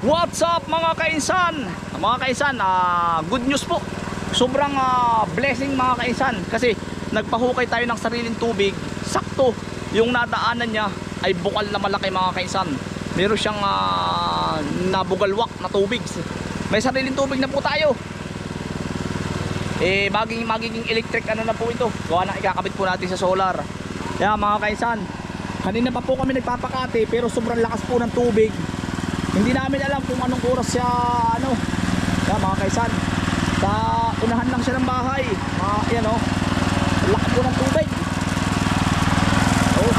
What's up mga kainsan? Mga kainsan, ah, good news po. Sobrang ah, blessing mga kainsan kasi nagpahukay tayo ng sariling tubig. Sakto, yung nadaanan niya ay bukal na malaki mga kainsan. Meron siyang ah, nabugalwak na tubig. May sariling tubig na po tayo. Eh, magiging, magiging electric ano na po ito. Gawa na ikakabit po natin sa solar. Kaya mga kainsan, kanina pa po kami nagpapakati pero sobrang lakas po ng tubig. Hindi namin alam kung anong oras siya ano. Kaya mga kaisan, sa unahan lang siya ng bahay. Mga yan oh. Laki po ng tubig. Oh.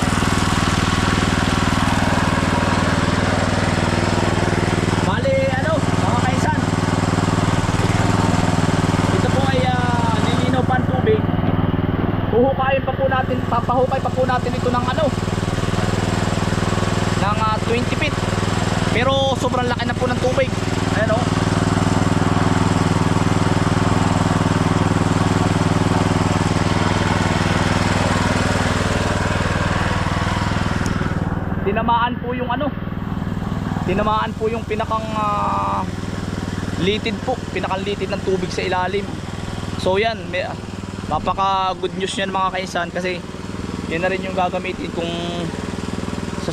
Bali ano, mga kaisan. Ito po ay uh, nilinaw pa ang tubig. Huhukayin pa po natin, papahukay pa po natin ito ng ano, ng ah, 20 feet. Pero sobrang laki na po ng tubig. Ayan oh. o. Tinamaan po yung ano. Tinamaan po yung pinakang ah, litid po. Pinakang litid ng tubig sa ilalim. So yan, may, mapaka good news yan mga kaisan kasi yan na rin yung gagamitin kung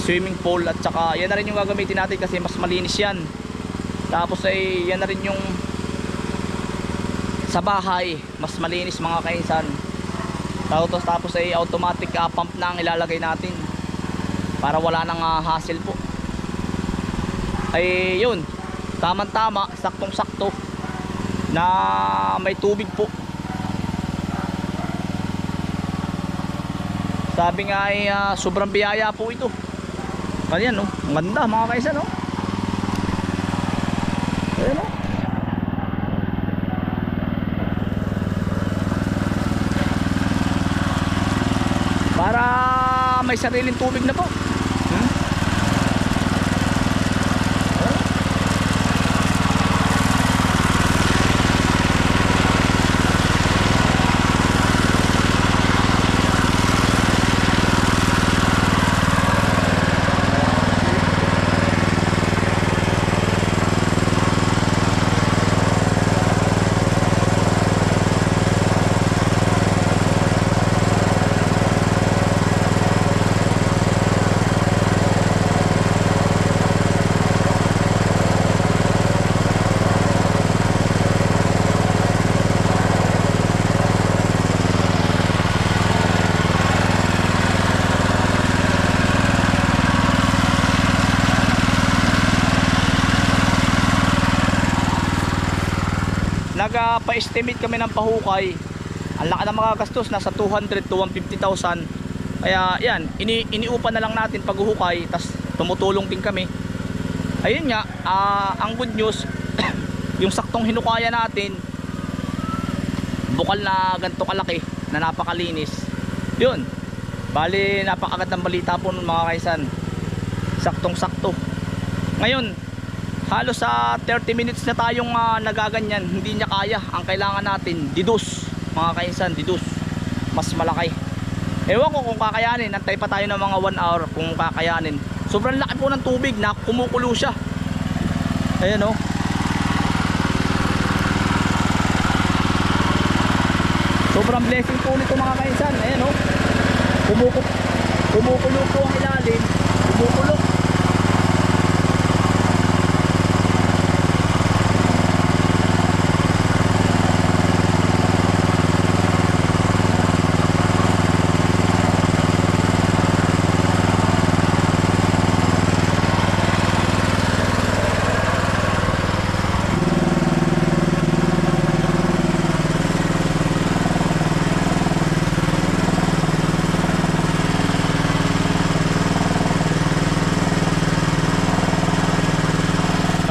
swimming pool at saka yan na rin yung gagamitin natin kasi mas malinis yan. Tapos ay yan na rin yung sa bahay mas malinis mga kaisan. Tapos, tapos ay automatic uh, pump na ang ilalagay natin para wala nang uh, hassle po. Ay yun tamang tama saktong sakto na may tubig po. Sabi nga ay ah, sobrang biyaya po ito Ayan no, ang ganda mga kaisa no. Ayan no. Para may sariling tubig na po. Nagpa-estimate kami ng pahukay. Ang laki ng mga gastos nasa 200 to 150,000 kaya yan ini iniupa na lang natin paghuhukay tas tumutulong din kami. Ayun nga ah, ang good news yung saktong hinukaya natin bukal na ganito kalaki na napakalinis. Yun bali napakagad ng balita po nun mga kaisan. Saktong sakto ngayon halos sa 30 minutes na tayong ah, nagaganyan. Hindi niya kaya. Ang kailangan natin didus. Mga kainsan didus. Mas malaki. Ewan ko kung kakayanin. Antay pa tayo ng mga 1 hour kung kakayanin. Sobrang laki po ng tubig na kumukulo siya. Ayan o sobrang blessing po nito mga kainsan. Ayan o kumukulo kumukulo po ang ilalim. Kumukulo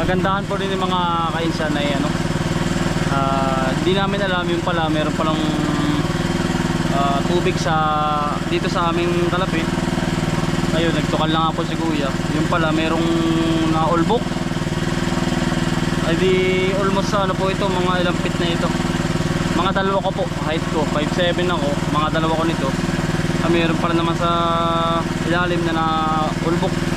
kagandahan po rin ng mga kainsan na ano ah, di namin alam yung pala meron palang ah, tubig sa dito sa aming kalapit ayun nagtukal lang ako si kuya. Yung pala merong naulbok. Ay di almost ano po ito mga ilang feet na ito. Mga dalawa ko po height ko 5'7 ako mga dalawa ko nito. Ah, meron pa rin naman sa ilalim na na ulbok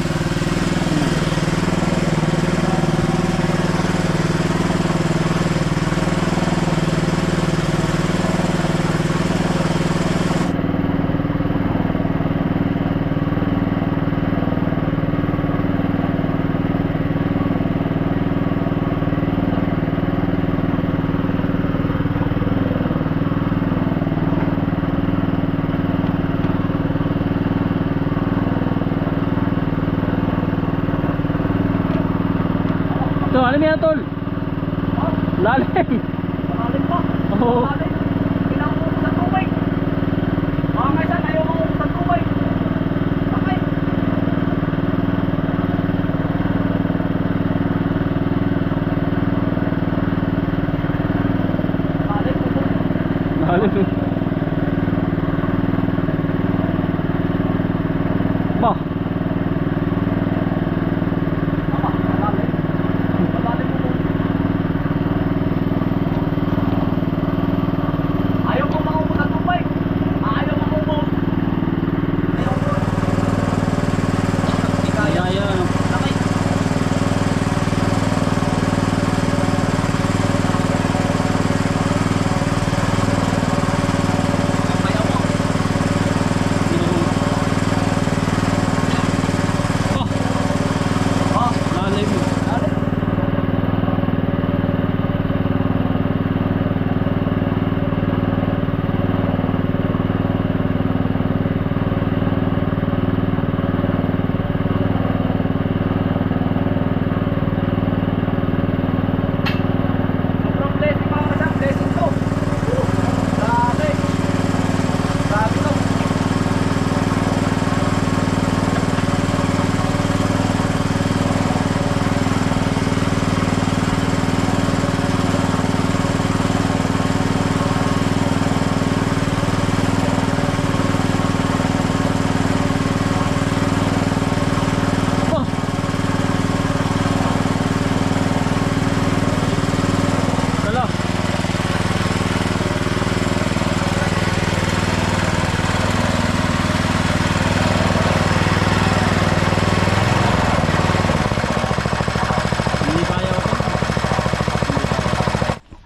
Ito, alam yan tol. Lalim. Malalim pa. Oo. Malalim.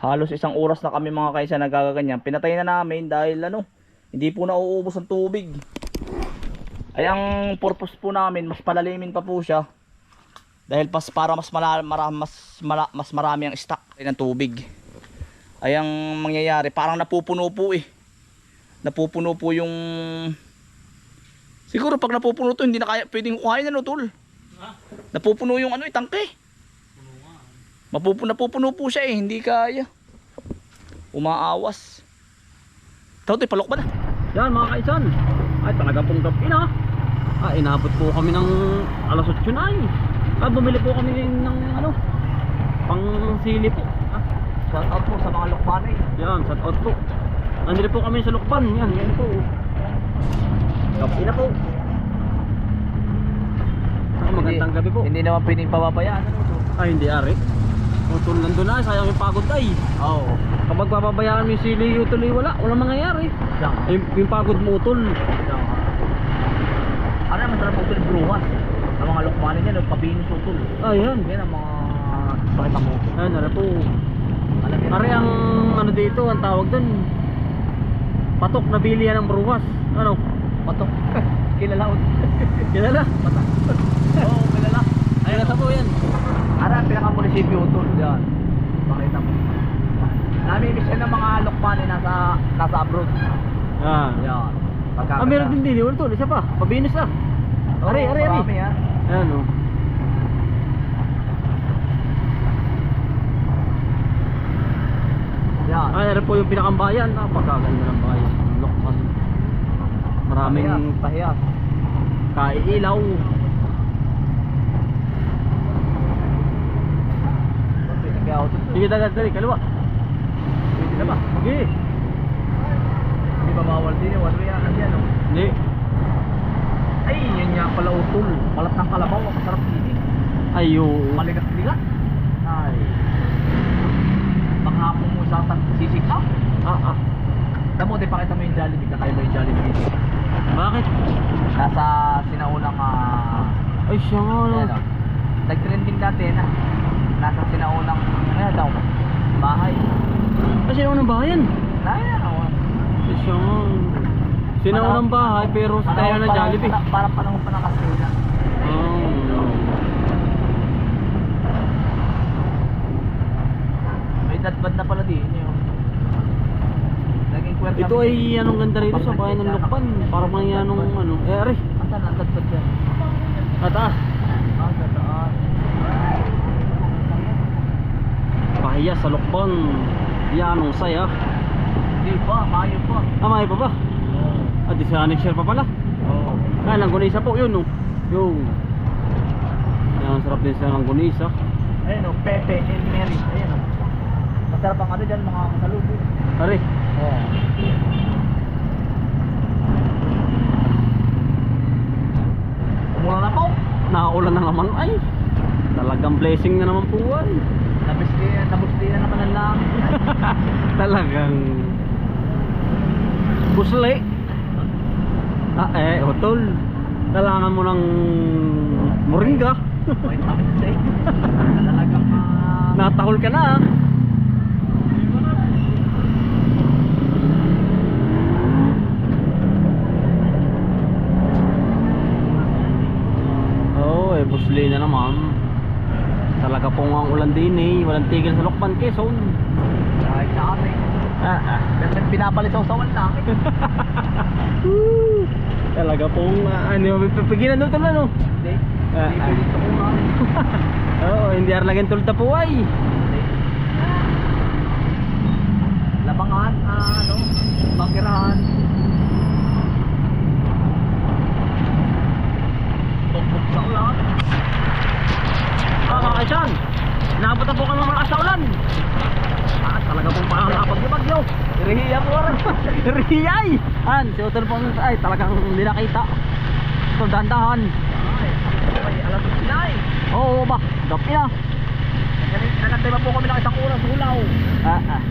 Halos isang oras na kami mga kaisa nagagaganyan. Pinatay na namin dahil ano, hindi po nauubos ang tubig. Ay ang purpose po namin, mas palalimin pa po siya. Dahil pas para mas mala, mara, mas mala, mas marami ang stock ng tubig. Ay ang mangyayari, parang napupuno po eh. Napupuno po yung Siguro pag napupuno to, hindi na kaya pwedeng kuhain na no, tol. Napupuno yung ano, eh, tangke. Mapupuno, napupuno po siya eh, hindi kaya. Umaawas. Tawag tayo, palok ba na? Yan mga kaisan. Ay talaga pong gabi na. Ah, inabot po kami ng alas 8 na ay. Ah, bumili po kami ng ano, pang sili po. Ah, Shout out po sa mga lokbanay. yan, shout out po. Nandito po kami sa Lukban. Yan, yan po. Gabi na po. Ah, magandang gabi po. Hindi naman. Ano to? Ay, hindi ari. Utol nandun na, sayang yung pagod ay. Oo. Oh. Kapag papabayaan mo yung sili, utuloy wala. Walang mangyayari. Ay, yung pagod mo utol. Diyan. Ano naman sarap utol bruwas. Ang mga lokbanay niya, nagpabinis utol. Ayan. Yan ang mga pakita mo. Ayan, ano po. Pare ang ano dito, ang tawag doon. Patok na bilihan ng bruwas. Ano? Patok. Kilala utol. Kilala? Patok. Oo. Ayun na po yan. Ara, pinaka-munisipyo utol. Yan. Pakita mo. Namimiss yan ng mga lokbanay nasa, nasa abroad. Ah. Yan. Ah, meron din din yun tol. Isa pa. Pabinis na. Ari, ari, ari. Marami yan. Ayan o. Yan. Ay, ano po yung pinakambayan. Napakaganda ng bayan. Lokman. Maraming Tahiyas. kaiilaw. Pwede ako dito. Sige, dali, dali. Kaliwa. Pwede na ba? Sige. Hindi ba bawal din yung one way yan? Yan, oh. Hindi. Ay, yun nga pala utol. Balat ng kalabaw. Ang sarap hindi. Ayo. Maligat-ligat. Ay. Panghapon mo sa sisig up. Ah, ah. Tamo, di pakita mo yung Jollibee. Kakaiba yung Jollibee. Bakit? Nasa sinaunang ah... Ay, siya nga. no. Ayan, oh. Nag-trending dati na. Nasa sinaunang... Ano daw? Bahay. Ay, siya nga ng bayan. Naya. Ay, siya nga. Sinaunang bahay pero sa tayo na Jollibee. Parang, parang panahon pa ng kasina. Oh. May dadbad na pala din yung naging kwento Ito ay anong ganda rito sa bayan ng Lukban. Para mga anong ano. Eh, ari. Asan ang dadbad yan? Tataas. Ah, sa taas. Nakahiya sa lokban. Yan ang saya. Hindi pa, mayo pa. Ah, may pa ba? Oo. Ah, di sa next year pa pala. Oo. Ah, langgunisa po yun, oh. Yung. Yan, sarap din sa langgunisa. Ayun o, Pepe and Mary. Ayun o. Masarap ang ano dyan, mga kasalubong. Pare, Oo. Mura na po. nakaulan na naman. Ay, talagang blessing na naman po ay. Nabusli, nabusli na naman ang lang. Talagang busli. Ah, eh, hotol. Kailangan mo ng moringa. Eh. Talagang ah, Natahol ka na. ah. Oo, eh, busli na naman. Talaga pong ang ulan din eh. Walang tigil sa Lokban, Quezon. kahit sa amin. Ah, ah. Pero pinapalisaw-sawan lang. Woo! Talaga pong uh, ano, pipigilan doon tuloy no. Hindi. Ah, Hindi ah. ko Oo, hindi arlagan tulta po ay. Labangan, ah, ano, bangirahan. Tumpok sa ulan. Ah, mga kaisan. Naabot na po kami ng malakas na ulan. Ah, talaga pong pangalapag ni Bagyo. Irihiya mo rin. Riyay! An, si Utol pong ay talagang hindi nakita. So, dahan-dahan. Ay, alam mo sila eh. Oo ba? Gapi na. Nagantay pa po kami ng isang oras hulaw. Ah, ah.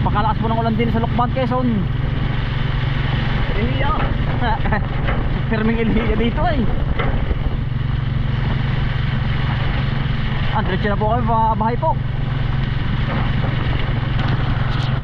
Pakalakas po ng ulan din sa Lokban, Quezon. Irihiya. Firming ilhiya dito ay. Ah, diretso na po kami pa bahay po.